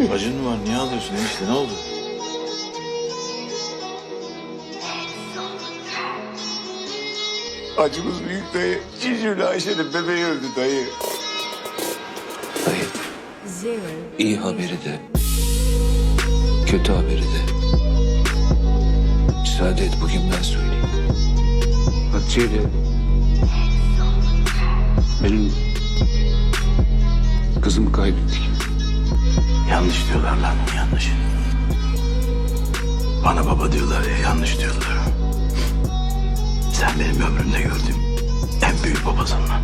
Acın mı var? Niye ağlıyorsun enişte? Ne oldu? Acımız büyük dayı. Cicivli Ayşe'nin bebeği öldü dayı. Dayı, iyi haberi de, kötü haberi de. Müsaade et bugün ben söyleyeyim. Hatice ile benim kızımı kaybettik. Yanlış diyorlar lan yanlış. Bana baba diyorlar ya yanlış diyorlar. Sen benim ömrümde gördüğüm en büyük babasın lan.